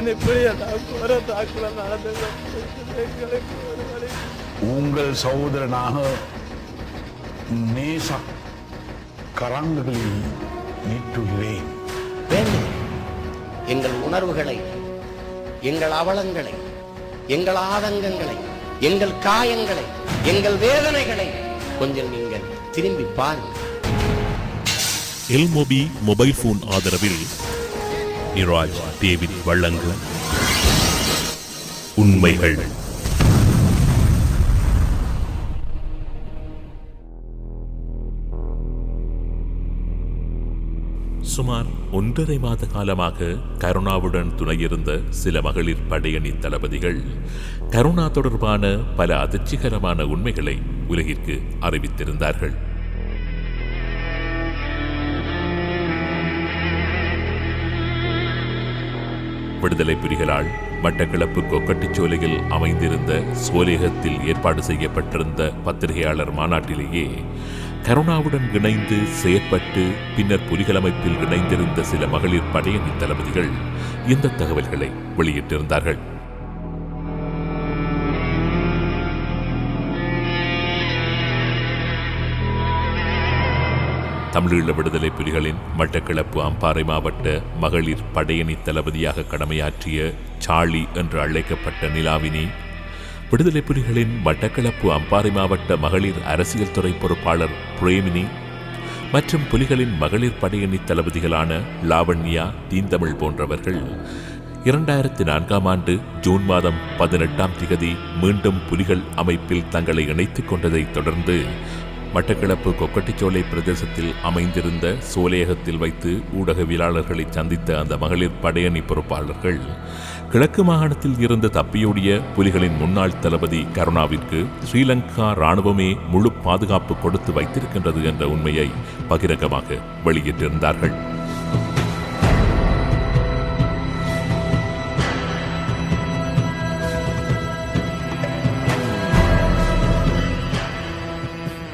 ராணுவ இடம்பெயர்வாளர் தான் இப்படி எல்லாம் போற தாக்குதல் நடந்தது எங்களுக்கு ஒரு வழி உங்கள் சகோதரனாக நேச கரங்களில் நீட்டுகிறேன். எங்கள் உணர்வுகளை எங்கள் அவலங்களை எங்கள் ஆதங்கங்களை எங்கள் காயங்களை எங்கள் வேதனைகளை கொஞ்சம் நீங்கள் திரும்பி பாருங்கள். எல்மொபி மொபைல் போன் ஆதரவில் நிராஜ் டேவிட் வழங்கும் உண்மைகள். சுமார் ஒன்றரை மாத காலமாக கருணாவுடன் துணையிருந்த சில மகளிர் படையணி தளபதிகள் கருணா தொடர்பான பல அதிர்ச்சிகரமான உண்மைகளை உலகிற்கு அறிவித்திருந்தார்கள். விடுதலை புலிகளால் மட்டக்களப்பு கொக்கட்டிச்சோலையில் அமைந்திருந்த சோலேகத்தில் ஏற்பாடு செய்யப்பட்டிருந்த பத்திரிகையாளர் மாநாட்டிலேயே கருணாவுடன் இணைந்து செயற்பட்டு பின்னர் புலிகளமைப்பில் இணைந்திருந்த சில மகளிர் படையணி தளபதிகள் இந்த தகவல்களை வெளியிட்டிருந்தார்கள். தமிழீழ விடுதலை புலிகளின் மட்டக்களப்பு அம்பாறை மாவட்ட மகளிர் படையணி தளபதியாக கடமையாற்றிய சாளி என்று அழைக்கப்பட்ட நிலாவினி விடுதலை புலிகளின் மட்டக்களப்பு அம்பாறை மாவட்ட மகளிர் அரசியல் துறை பொறுப்பாளர் பிரேமினி மற்றும் புலிகளின் மகளிர் படையணி தளபதிகளான லாவண்யா தீந்தமிழ் போன்றவர்கள் இரண்டாயிரத்தி நான்காம் ஆண்டு ஜூன் மாதம் பதினெட்டாம் திகதி மீண்டும் புலிகள் அமைப்பில் தங்களை இணைத்துக் கொண்டதைத் தொடர்ந்து மட்டக்களப்பு கொக்கட்டிச்சோலை பிரதேசத்தில் அமைந்திருந்த சோலையகத்தில் வைத்து ஊடகவியலாளர்களை சந்தித்த அந்த மகளிர் படையணி பொறுப்பாளர்கள் கிழக்கு மாகாணத்தில் இருந்த தப்பியோடிய புலிகளின் முன்னாள் தளபதி கருணாவிற்கு ஸ்ரீலங்கா ராணுவமே முழு பாதுகாப்பு கொடுத்து வைத்திருக்கின்றது என்ற உண்மையை பகிரங்கமாக வெளியிட்டிருந்தார்கள்.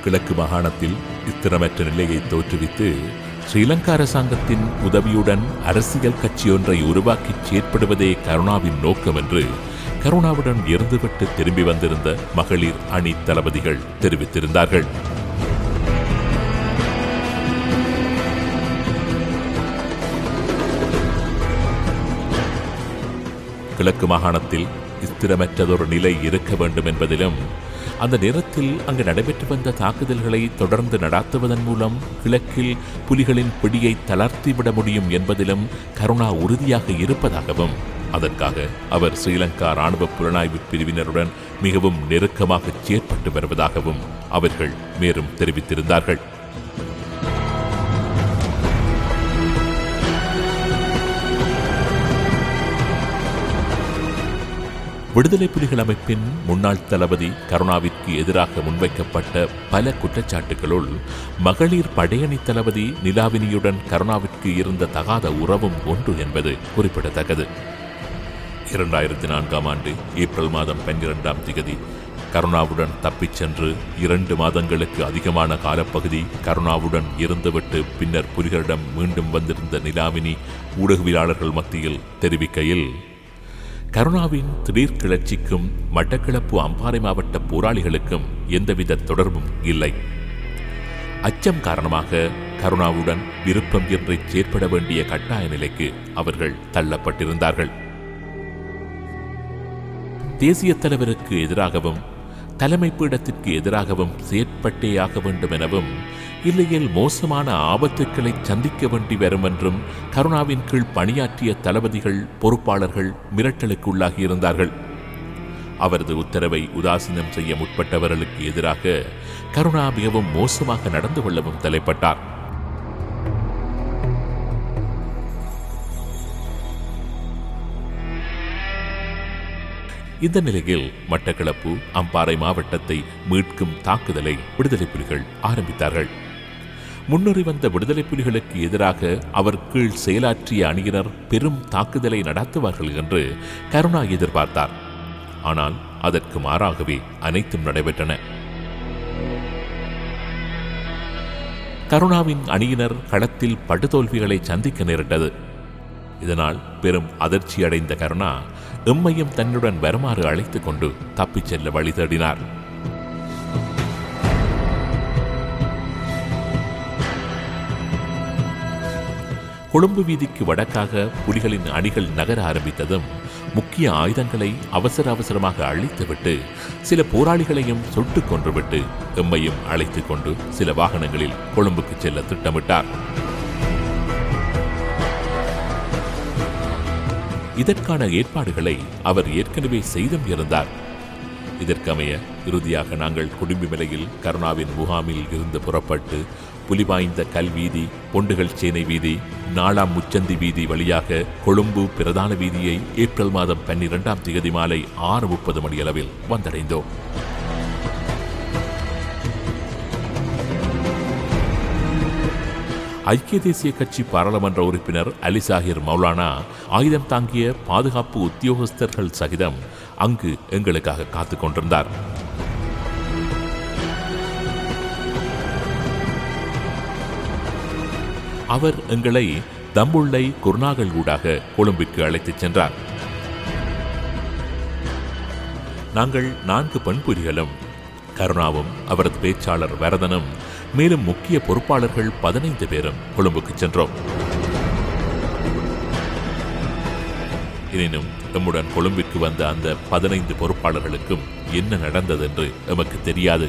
கிழக்கு மாகாணத்தில் ஸ்திரமற்ற நிலையை தோற்றுவித்து ஸ்ரீலங்கா அரசாங்கத்தின் உதவியுடன் அரசியல் கட்சி ஒன்றை உருவாக்கி செயற்படுவதே கருணாவின் நோக்கம் என்று கருணாவுடன் இருந்துவிட்டு திரும்பி வந்திருந்த மகளிர் அணி தளபதிகள் தெரிவித்திருந்தார்கள். கிழக்கு மாகாணத்தில் ஸ்திரமற்றதொரு நிலை இருக்க வேண்டும் என்பதிலும் அந்த நேரத்தில் அங்கு நடைபெற்று வந்த தாக்குதல்களை தொடர்ந்து நடாத்துவதன் மூலம் கிழக்கில் புலிகளின் பிடியை தளர்த்திவிட முடியும் என்பதிலும் கருணா உறுதியாக இருப்பதாகவும் அதற்காக அவர் ஸ்ரீலங்கா ராணுவ புலனாய்வு பிரிவினருடன் மிகவும் நெருக்கமாக செயற்பட்டு வருவதாகவும் அவர்கள் மேலும் தெரிவித்திருந்தார்கள். விடுதலை புலிகள் அமைப்பின் முன்னாள் தளபதி கருணாவிற்கு எதிராக முன்வைக்கப்பட்ட பல குற்றச்சாட்டுகளுள் மகளிர் படையணி தளபதி நிலாவினியுடன் கருணாவிற்கு இருந்த தகாத உறவும் ஒன்று என்பது குறிப்பிடத்தக்கது. இரண்டாயிரத்தி நான்காம் ஆண்டு ஏப்ரல் மாதம் பன்னிரெண்டாம் திகதி கருணாவுடன் தப்பிச் சென்று இரண்டு மாதங்களுக்கு அதிகமான காலப்பகுதி கருணாவுடன் இருந்துவிட்டு பின்னர் புலிகளிடம் மீண்டும் வந்திருந்த நிலாவினி ஊடகவியலாளர்கள் மத்தியில் தெரிவிக்கையில் கருணாவின் திடீர் கிளர்ச்சிக்கும் மட்டக்களப்பு அம்பாறை மாவட்ட போராளிகளுக்கும் எந்தவித தொடர்பும் இல்லை. அச்சம் காரணமாக கருணாவுடன் விருப்பம் என்று செயற்பட வேண்டிய கட்டாய நிலைக்கு அவர்கள் தள்ளப்பட்டிருந்தார்கள். தேசிய தலைவருக்கு எதிராகவும் தலைமை பீடத்திற்கு எதிராகவும் செயற்பட்டேயாக வேண்டும் எனவும் இல்லையில் மோசமான ஆபத்துக்களை சந்திக்க வேண்டி வரும் என்றும் கருணாவின் கீழ் பணியாற்றிய தளபதிகள் பொறுப்பாளர்கள் மிரட்டலுக்கு உள்ளாகி இருந்தார்கள். அவரது உத்தரவை உதாசீனம் செய்ய முற்பட்டவர்களுக்கு எதிராக கருணா மிகவும் மோசமாக நடந்து கொள்ளவும் தலைப்பட்டார். இந்த நிலையில் மட்டக்களப்பு அம்பாறை மாவட்டத்தை மீட்கும் தாக்குதலை விடுதலை புலிகள் ஆரம்பித்தார்கள். முன்னேறி வந்த விடுதலை புலிகளுக்கு எதிராக அவர் கீழ் செயலாற்றிய அணியினர் பெரும் தாக்குதலை நடத்துவார்கள் என்று கருணா எதிர்பார்த்தார். ஆனால் அதற்கு மாறாகவே அனைத்தும் நடைபெற்றன. கருணாவின் அணியினர் களத்தில் படுதோல்விகளை சந்திக்க நேரிட்டது. இதனால் பெரும் அதிர்ச்சி அடைந்த கருணா எம்மையும் தன்னுடன் வருமாறு அழைத்துக் கொண்டு தப்பிச் செல்ல வழி தேடினார். கொழும்பு வீதிக்கு வடக்காக புலிகளின் அணிகள் நகர ஆரம்பித்ததும் முக்கிய ஆயுதங்களை அவசர அவசரமாக அழித்துவிட்டு சில போராளிகளையும் சுட்டு கொன்றுவிட்டு எம்மையும் அழைத்துக் கொண்டு சில வாகனங்களில் கொழும்புக்கு செல்ல திட்டமிட்டார். இதற்கான ஏற்பாடுகளை அவர் ஏற்கனவே செய்தும் இருந்தார். இதற்கமைய இறுதியாக நாங்கள் குடும்பிமலையில் கருணாவின் முகாமில் இருந்து புறப்பட்டு புலிவாய்ந்த கல்வீதி பொண்டுகள் சேனை வீதி நாலாம் முச்சந்தி வீதி வழியாக கொழும்பு பிரதான வீதியை ஏப்ரல் மாதம் பன்னிரெண்டாம் தேதி மாலை ஆறு முப்பது மணியளவில் வந்தடைந்தோம். ஐக்கிய தேசிய கட்சி பாராளுமன்ற உறுப்பினர் அலி சாஹிர் மௌலானா ஆயுதம் தாங்கிய பாதுகாப்பு உத்தியோகஸ்தர்கள் சகிதம் அங்கு எங்களுக்காக காத்துக் கொண்டிருந்தார். அவர் எங்களை தம்புள்ளை குர்நாகல் ஊடாக கொழும்புக்கு அழைத்துச் சென்றார். நாங்கள் நான்கு பண்புரிகளும் கருணாவும் அவரது பேச்சாளர் வரதனும் மேலும் முக்கிய பொறுப்பாளர்கள் பதினைந்து பேரும் கொழும்புக்கு சென்றோம். எனினும் எம்முடன் கொழும்பிற்கு வந்த அந்த பதினைந்து பொறுப்பாளர்களுக்கும் என்ன நடந்தது என்று எமக்கு தெரியாது.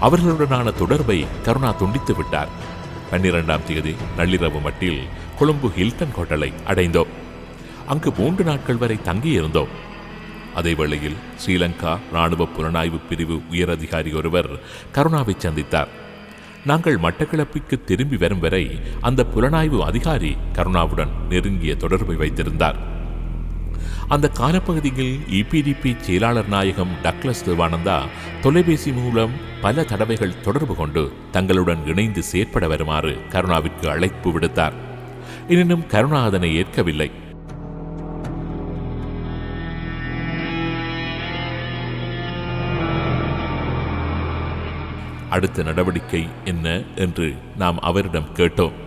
அவர்களுடனான தொடர்பை கருணா துண்டித்து விட்டார். பன்னிரெண்டாம் தேதி நள்ளிரவு மட்டில் கொழும்பு ஹில்டன் ஹோட்டலை அடைந்தோம். அங்கு மூன்று நாட்கள் வரை தங்கியிருந்தோம். அதே வேளையில் ஸ்ரீலங்கா இராணுவ புலனாய்வு பிரிவு உயரதிகாரி ஒருவர் கருணாவை சந்தித்தார். நாங்கள் மட்டக்களப்பிற்கு திரும்பி வரும் வரை அந்த புலனாய்வு அதிகாரி கருணாவுடன் நெருங்கிய தொடர்பை வைத்திருந்தார். அந்த காலப்பகுதியில் இபிடிபி செயலாளர் நாயகம் டக்ளஸ் தேவானந்தா தொலைபேசி மூலம் பல தடவைகள் தொடர்பு கொண்டு தங்களுடன் இணைந்து செயற்பட வருமாறு கருணாவிற்கு அழைப்பு விடுத்தார். எனினும் கருணா அதனை ஏற்கவில்லை. அடுத்த நடவடிக்கை என்ன என்று நாம் அவரிடம் கேட்டோம்.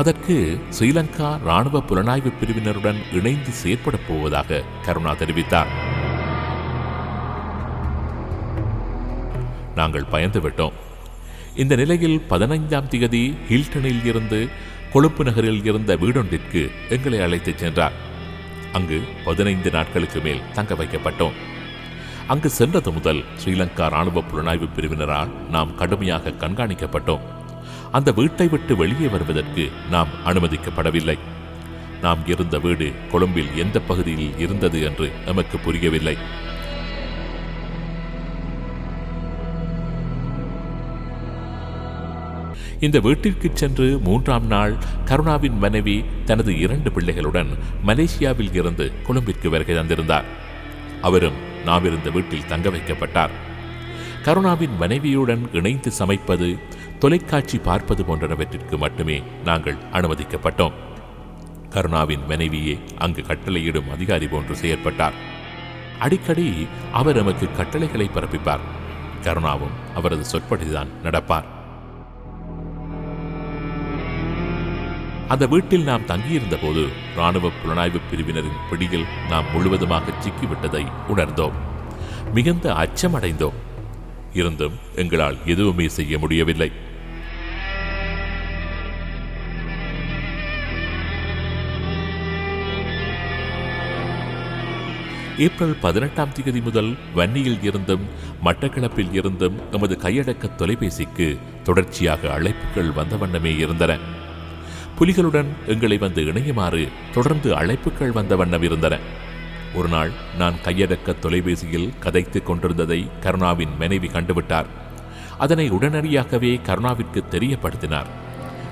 அதற்கு ஸ்ரீலங்கா ராணுவ புலனாய்வு பிரிவினருடன் இணைந்து செயற்படப் போவதாக கருணா தெரிவித்தார். நாங்கள் பயந்துவிட்டோம். இந்த நிலையில் பதினைந்தாம் தேதி ஹில்டனில் இருந்து கொழுப்பு நகரில் இருந்த வீடொன்றிற்கு எங்களை அழைத்துச் சென்றார். அங்கு பதினைந்து நாட்களுக்கு மேல் தங்க வைக்கப்பட்டோம். அங்கு சென்றது முதல் ஸ்ரீலங்கா ராணுவ புலனாய்வு பிரிவினரால் நாம் கடுமையாக கண்காணிக்கப்பட்டோம். அந்த வீட்டை விட்டு வெளியே வருவதற்கு நாம் அனுமதிக்கப்படவில்லை. நாம் இருந்த வீடு கொழும்பில் எந்த பகுதியில் இருந்தது என்று நமக்கு புரியவில்லை. இந்த வீட்டிற்கு சென்று மூன்றாம் நாள் கருணாவின் மனைவி தனது இரண்டு பிள்ளைகளுடன் மலேசியாவில் இருந்து கொழும்பிற்கு வருகை தந்திருந்தார். அவரும் நாம் இருந்த வீட்டில் தங்க வைக்கப்பட்டார். கருணாவின் மனைவியுடன் இணைந்து சமைப்பது தொலைக்காட்சி பார்ப்பது போன்றவற்றிற்கு மட்டுமே நாங்கள் அனுமதிக்கப்பட்டோம். கருணாவின் மனைவியே அங்கு கட்டளையிடும் அதிகாரி போன்று செயற்பட்டார். அடிக்கடி அவர் நமக்கு கட்டளைகளை பிறப்பிப்பார். கருணாவும் அவரது சொற்படிதான் நடப்பார். அந்த வீட்டில் நாம் தங்கியிருந்த போது ராணுவ புலனாய்வு பிரிவினரின் பிடியில் நாம் முழுவதுமாக சிக்கிவிட்டதை உணர்ந்தோம். மிகுந்த அச்சமடைந்தோம். இருந்தும் எங்களால் எதுவுமே செய்ய முடியவில்லை. ஏப்ரல் பதினெட்டாம் தேதி முதல் வன்னியில் இருந்தும் மட்டக்களப்பில் இருந்தும் நமது கையடக்க தொலைபேசிக்கு தொடர்ச்சியாக அழைப்புகள் வந்த வண்ணமே இருந்தன. புலிகளுடன் எங்களை வந்து இணையுமாறு தொடர்ந்து அழைப்புகள் வந்த வண்ணம் இருந்தன. ஒரு நாள் நான் கையடக்க தொலைபேசியில் கதைத்துக் கொண்டிருந்ததை கருணாவின் மனைவி கண்டுவிட்டார். அதனை உடனடியாகவே கருணாவிற்கு தெரியப்படுத்தினார்.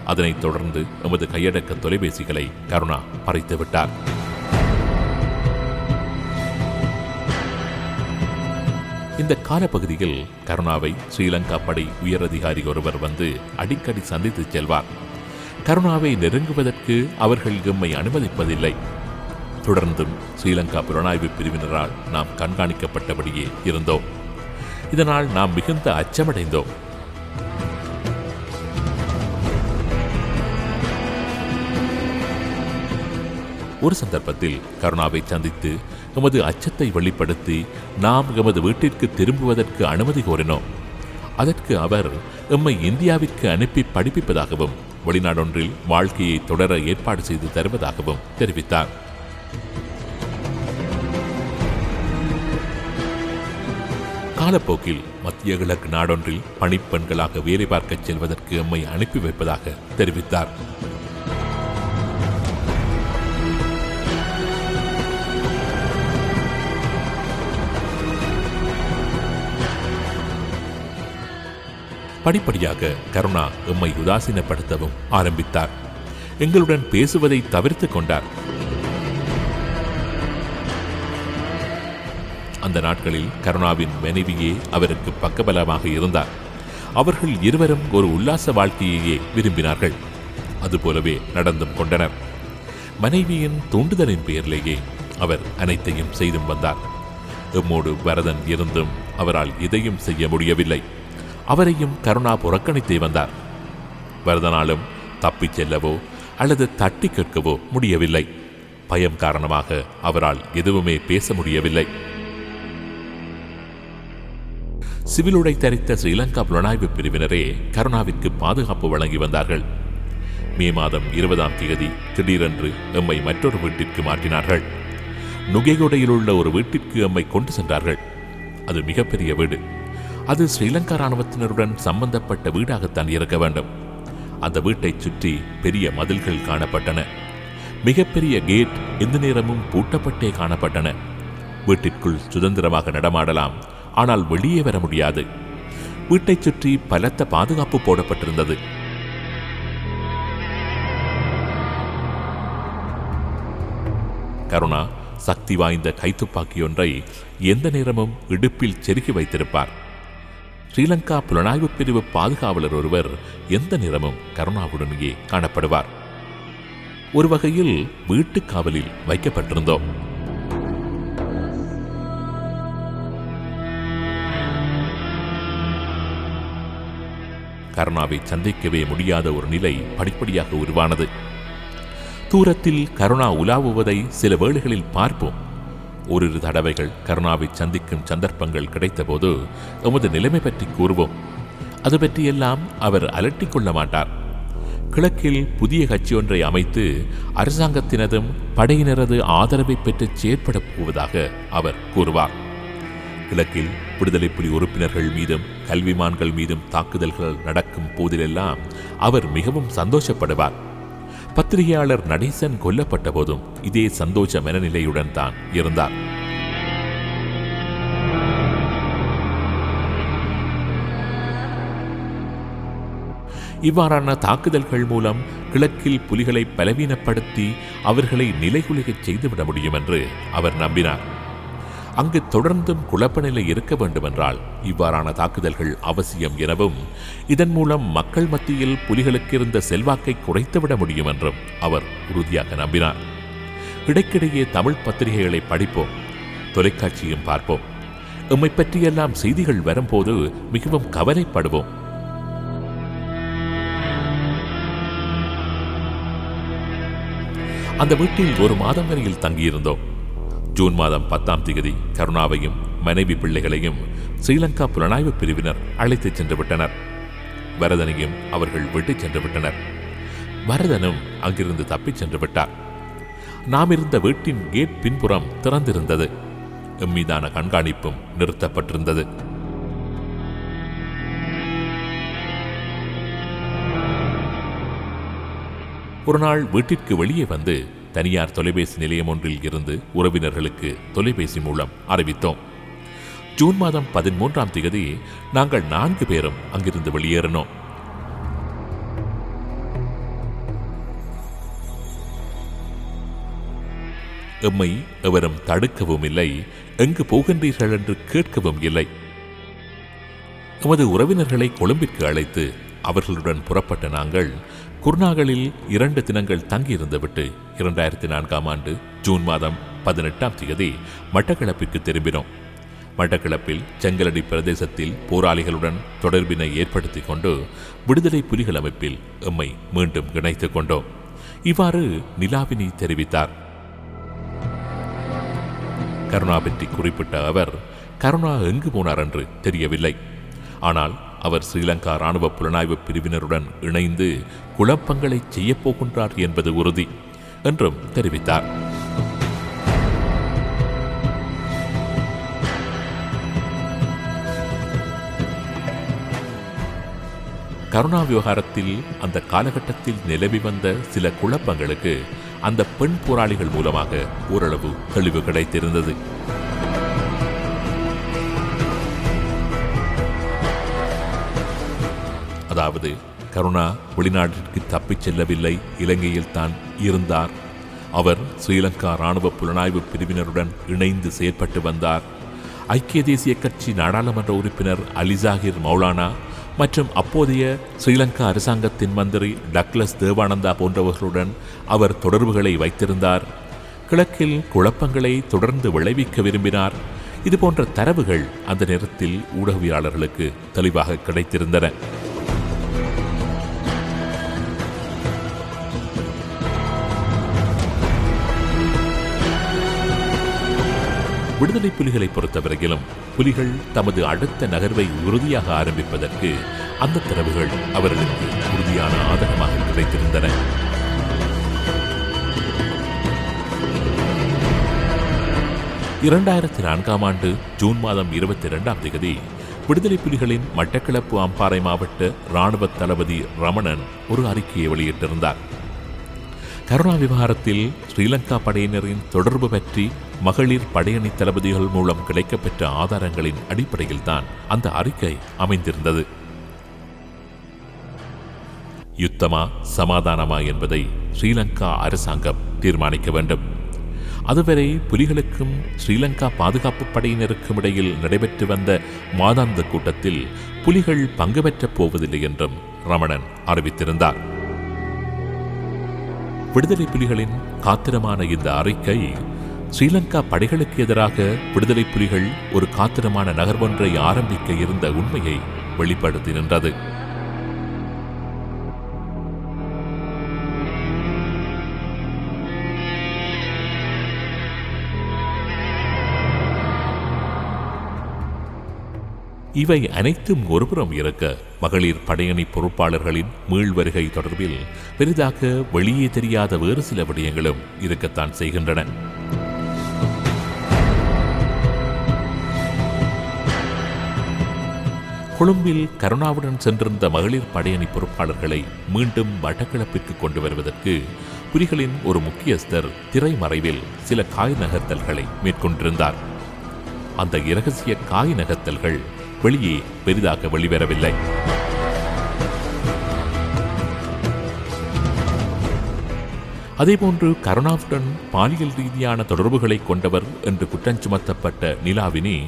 அதனைத் தொடர்ந்து எமது கையடக்க தொலைபேசிகளை கருணா பறித்துவிட்டார் இந்த காலப்பகுதியில் கருணாவை ஸ்ரீலங்கா படை உயரதிகாரி ஒருவர் வந்து அடிக்கடி சந்தித்துச் செல்வார். கருணாவை நெருங்குவதற்கு அவர்கள் எம்மை அனுமதிப்பதில்லை. தொடர்ந்தும் ஸ்ரீலங்கா புலனாய்வு பிரிவினரால் நாம் கண்காணிக்கப்பட்டபடியே இருந்தோம். இதனால் நாம் மிகுந்த அச்சமடைந்தோம். ஒரு சந்தர்ப்பத்தில் கருணாவை சந்தித்து எமது அச்சத்தை வெளிப்படுத்தி நாம் எமது வீட்டிற்கு திரும்புவதற்கு அனுமதி கோரினோம். அதற்கு அவர் எம்மை இந்தியாவிற்கு அனுப்பி படிப்பிப்பதாகவும் வெளிநாடொன்றில் வாழ்க்கையை தொடர ஏற்பாடு செய்து தருவதாகவும் தெரிவித்தார். காலப்போக்கில் மத்திய கிழக்கு நாடொன்றில் பணிப்பெண்களாக வேலை பார்க்கச் செல்வதற்கு எம்மை அனுப்பி வைப்பதாக தெரிவித்தார். படிப்படியாக கருணா எம்மை உதாசீனப்படுத்தவும் ஆரம்பித்தார். எங்களுடன் பேசுவதை தவிர்த்து கொண்டார். அந்த நாட்களில் கருணாவின் மனைவியே அவருக்கு பக்கபலமாக இருந்தார். அவர்கள் இருவரும் ஒரு உல்லாச வாழ்க்கையையே விரும்பினார்கள். அதுபோலவே நடந்தும் கொண்டனர். மனைவியின் தூண்டுதலின் பெயரிலேயே அவர் அனைத்தையும் செய்தும் வந்தார். எம்மோடு வரதன் இருந்தும் அவரால் எதையும் செய்ய முடியவில்லை. அவரையும் கருணா புறக்கணித்தே வந்தார். வரதனாலும் தப்பிச் செல்லவோ அல்லது தட்டி கேட்கவோ முடியவில்லை. பயம் காரணமாக அவரால் எதுவுமே பேச முடியவில்லை. சிவிலுடை தரித்த ஸ்ரீலங்கா புலனாய்வு பிரிவினரே கருணாவிற்கு பாதுகாப்பு வழங்கி வந்தார்கள். மே மாதம் இருபதாம் தேதி திடீரென்று எம்மை மற்றொரு வீட்டிற்கு மாற்றினார்கள். நுகைகுடையில் உள்ள ஒரு வீட்டிற்கு எம்மை கொண்டு சென்றார்கள். அது மிகப்பெரிய வீடு. அது ஸ்ரீலங்கா இராணுவத்தினருடன் சம்பந்தப்பட்ட வீடாகத்தான் இருக்க வேண்டும். அந்த வீட்டைச் சுற்றி பெரிய மதில்கள் காணப்பட்டன. மிகப்பெரிய கேட் எந்த நேரமும் பூட்டப்பட்டே காணப்பட்டன. வீட்டிற்குள் சுதந்திரமாக நடமாடலாம். ஆனால் வெளியே வர முடியாது. வீட்டைச் சுற்றி பலத்த பாதுகாப்பு போடப்பட்டிருந்தது. கருணா சக்தி வாய்ந்த கைத்துப்பாக்கி ஒன்றை எந்த நேரமும் இடுப்பில் செருகி வைத்திருப்பார். ஸ்ரீலங்கா புலனாய்வு பிரிவு பாதுகாவலர் ஒருவர் எந்த நேரமும் கருணாவுடனேயே காணப்படுவார். ஒரு வகையில் வீட்டுக் காவலில் வைக்கப்பட்டிருந்தோம். கருணாவை சந்திக்கவே முடியாத ஒரு நிலை படிப்படியாக உருவானது. தூரத்தில் கருணா உலாவுவதை சில வேளைகளில் பார்ப்போம். ஓரிரு தடவைகள் கருணாவை சந்திக்கும் சந்தர்ப்பங்கள் கிடைத்தபோது எமது நிலைமை பற்றி கூறுவோம். அது பற்றியெல்லாம் அவர் அலட்டிக் கொள்ள மாட்டார். கிழக்கில் புதிய கட்சி ஒன்றை அமைத்து அரசாங்கத்தினதும் படையினரது ஆதரவை பெற்று செயற்படப் போவதாக அவர் கூறுவார். கிழக்கில் விடுதலை புலி உறுப்பினர்கள் மீதும் கல்விமான்கள் மீதும் தாக்குதல்கள் நடக்கும் போதிலெல்லாம் அவர் மிகவும் சந்தோஷப்படுவார். பத்திரிகையாளர் நடேசன் கொல்லப்பட்ட போதும் இதே சந்தோஷ மனநிலையுடன் தான் இருந்தார். இவ்வாறான தாக்குதல்கள் மூலம் கிழக்கில் புலிகளை பலவீனப்படுத்தி அவர்களை நிலைகுலைகச் செய்துவிட முடியும் என்று அவர் நம்பினார். அங்கு தொடர்ந்தும் குழப்ப நிலை இருக்க வேண்டுமென்றால் இவ்வாறான தாக்குதல்கள் அவசியம் எனவும் இதன் மூலம் மக்கள் மத்தியில் புலிகளுக்கு இருந்த செல்வாக்கை குறைத்துவிட முடியும் என்றும் அவர் உறுதியாக நம்பினார். இடைக்கிடையே தமிழ் பத்திரிகைகளை படிப்போம் தொலைக்காட்சியும் பார்ப்போம். எம்மை பற்றியெல்லாம் செய்திகள் வரும்போது மிகவும் கவலைப்படுவோம். அந்த வீட்டில் ஒரு மாதம் வரையில் தங்கியிருந்தோம். ஜூன் மாதம் பத்தாம் தேதி கருணாவையும் மனைவி பிள்ளைகளையும் ஸ்ரீலங்கா புலனாய்வு பிரிவினர் அழைத்துச் சென்று விட்டனர் வரதனையும் அவர்கள் விட்டு சென்று விட்டனர் வரதனும் அங்கிருந்து தப்பிச் சென்று விட்டார் நாம் இருந்த வீட்டின் கேட் பின்புறம் திறந்திருந்தது. எம்மீதான கண்காணிப்பும் நிறுத்தப்பட்டிருந்தது. ஒரு நாள் வீட்டிற்கு வெளியே வந்து தனியார் தொலைபேசி நிலையம் ஒன்றில் இருந்து உறவினர்களுக்கு தொலைபேசி மூலம் அறிவித்தோம். ஜூன் மாதம் பதிமூன்றாம் தேதி நாங்கள் நான்கு பேரும் அங்கிருந்து வெளியேறினோம். எம்மை எவரும் தடுக்கவும் இல்லை எங்கு போகின்றீர்கள் என்று கேட்கவும் இல்லை. எமது உறவினர்களை கொழும்பிற்கு அழைத்து அவர்களுடன் புறப்பட்ட நாங்கள் குர்நாகலில் இரண்டு தினங்கள் தங்கியிருந்துவிட்டு இரண்டாயிரத்தி நான்காம் ஆண்டு ஜூன் மாதம் பதினெட்டாம் தேதி மட்டக்களப்பிற்கு திரும்பினோம். மட்டக்களப்பில் செங்கலடி பிரதேசத்தில் போராளிகளுடன் தொடர்பினை ஏற்படுத்தி கொண்டு விடுதலை புலிகள் அமைப்பில் எம்மை மீண்டும் இணைத்துக் கொண்டோம். இவ்வாறு நிலாவினி தெரிவித்தார். கருணா பற்றி குறிப்பிட்ட அவர் கருணா எங்கு போனார் என்று தெரியவில்லை. ஆனால் அவர் ஸ்ரீலங்கா ராணுவ புலனாய்வு பிரிவினருடன் இணைந்து குழப்பங்களை செய்யப் போகின்றார் என்பது உறுதி என்றும் தெரிவித்தார். கருணா விவகாரத்தில் அந்த காலகட்டத்தில் நிலவி வந்த சில குழப்பங்களுக்கு அந்த பெண் போராளிகள் மூலமாக ஓரளவு தெளிவு கிடைத்திருந்தது. அதாவது கருணா வெளிநாட்டிற்கு தப்பிச் செல்லவில்லை இலங்கையில் தான் இருந்தார். அவர் ஸ்ரீலங்கா இராணுவ புலனாய்வு பிரிவினருடன் இணைந்து செயற்பட்டு வந்தார். ஐக்கிய தேசிய கட்சி நாடாளுமன்ற உறுப்பினர் அலிசாகிர் மௌலானா மற்றும் அப்போதைய ஸ்ரீலங்கா அரசாங்கத்தின் மந்திரி டக்ளஸ் தேவானந்தா போன்றவர்களுடன் அவர் தொடர்புகளை வைத்திருந்தார். கிழக்கில் குழப்பங்களை தொடர்ந்து விளைவிக்க விரும்பினார். இது போன்ற தரவுகள் அந்த நேரத்தில் ஊடகவியலாளர்களுக்கு தெளிவாக கிடைத்திருந்தன. விடுதலை புலிகளை பொறுத்தவரையிலும் புலிகள் தமது அடுத்த நகர்வை உறுதியாக ஆரம்பிப்பதற்கு அந்த தரவுகள் அவர்களுக்கு உறுதியான ஆதரமாக கிடைத்திருந்தன. இரண்டாயிரத்தி நான்காம் ஆண்டு ஜூன் மாதம் இருபத்தி இரண்டாம் தேதி விடுதலை புலிகளின் மட்டக்களப்பு அம்பாறை மாவட்ட இராணுவ தளபதி ரமணன் ஒரு அறிக்கையை வெளியிட்டிருந்தார். கருணா விவகாரத்தில் ஸ்ரீலங்கா படையினரின் தொடர்பு பற்றி மகளிர் படையணி தளபதிகள் மூலம் கிடைக்கப்பெற்ற ஆதாரங்களின் அடிப்படையில்தான் அந்த அறிக்கை அமைந்திருந்தது. யுத்தமா சமாதானமா என்பதை ஸ்ரீலங்கா அரசாங்கம் தீர்மானிக்க வேண்டும். அதுவரை புலிகளுக்கும் ஸ்ரீலங்கா பாதுகாப்பு படையினருக்கும் இடையில் நடைபெற்று வந்த மாதாந்த கூட்டத்தில் புலிகள் பங்கு பெற்றப் போவதில்லை என்றும் ரமணன் அறிவித்திருந்தார். விடுதலை புலிகளின் காத்திரமான இந்த அறிக்கை ஸ்ரீலங்கா படைகளுக்கு எதிராக விடுதலை புலிகள் ஒரு காத்திரமான நகர்வொன்றை ஆரம்பிக்க இருந்த உண்மையை வெளிப்படுத்தி இவை அனைத்தும் ஒருபுறம் இருக்க மகளிர் படையணி பொறுப்பாளர்களின் மீள்வருகை தொடர்பில் பெரிதாக வெளியே தெரியாத வேறு சில விடயங்களும் இருக்கத்தான் செய்கின்றன. கொழும்பில் கருணாவுடன் சென்றிருந்த மகளிர் படையணி பொறுப்பாளர்களை மீண்டும் வட்டக்கிழப்பிற்கு கொண்டு வருவதற்கு புலிகளின் ஒரு முக்கியஸ்தர் திரைமறைவில் சில காய் நகர்த்தல்களை மேற்கொண்டிருந்தார். அந்த இரகசிய காய் நகர்த்தல்கள் வெளியே பெரிதாக வெளிவரவில்லை. அதேபோன்று கருணாவுடன் பாலியல் ரீதியான தொடர்புகளை கொண்டவர் என்று குற்றஞ்சுமத்தப்பட்ட நிலாவினி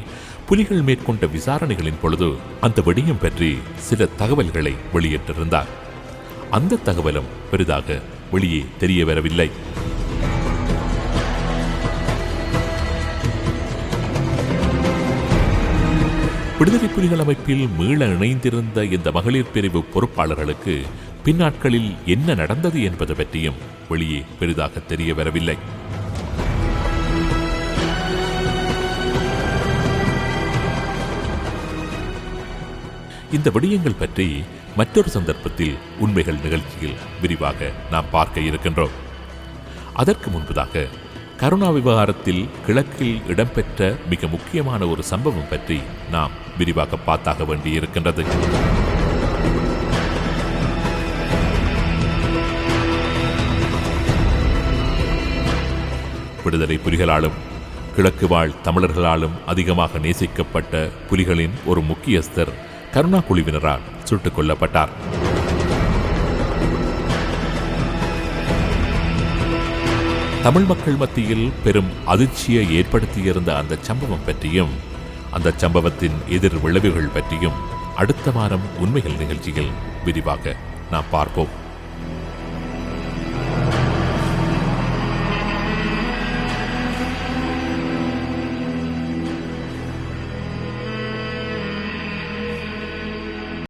புலிகள் மேற்கொண்ட விசாரணைகளின் பொழுது அந்த விடயம் பற்றி சில தகவல்களை வெளியிட்டிருந்தார். அந்த தகவலும் பெரிதாக வெளியே தெரிய வரவில்லை விடுதலை புலிகள் அமைப்பில் மீள இணைந்திருந்த இந்த மகளிர் பிரிவு பொறுப்பாளர்களுக்கு பின்னாட்களில் என்ன நடந்தது என்பது பற்றியும் வெளியே பெரிதாக தெரிய வரவில்லை. இந்த விடயங்கள் பற்றி மற்றொரு சந்தர்ப்பத்தில் உண்மைகள் நிகழ்ச்சியில் விரிவாக நாம் பார்க்க இருக்கின்றோம். அதற்கு முன்பதாக கருணா விவகாரத்தில் கிழக்கில் இடம்பெற்ற மிக முக்கியமான ஒரு சம்பவம் பற்றி நாம் விரிவாக பார்த்தாக வேண்டியிருக்கின்றது. விடுதலை புலிகளாலும் கிழக்கு வாழ் தமிழர்களாலும் அதிகமாக நேசிக்கப்பட்ட புலிகளின் ஒரு முக்கியஸ்தர் கருணா குழுவினரால் சுட்டுக் கொல்லப்பட்டார். தமிழ் மக்கள் மத்தியில் பெரும் அதிர்ச்சியை ஏற்படுத்தியிருந்த அந்த சம்பவம் பற்றியும் அந்த சம்பவத்தின் எதிர் விளைவுகள் பற்றியும் அடுத்த வாரம் உண்மைகள் நிகழ்ச்சியில் விரிவாக நாம் பார்ப்போம்.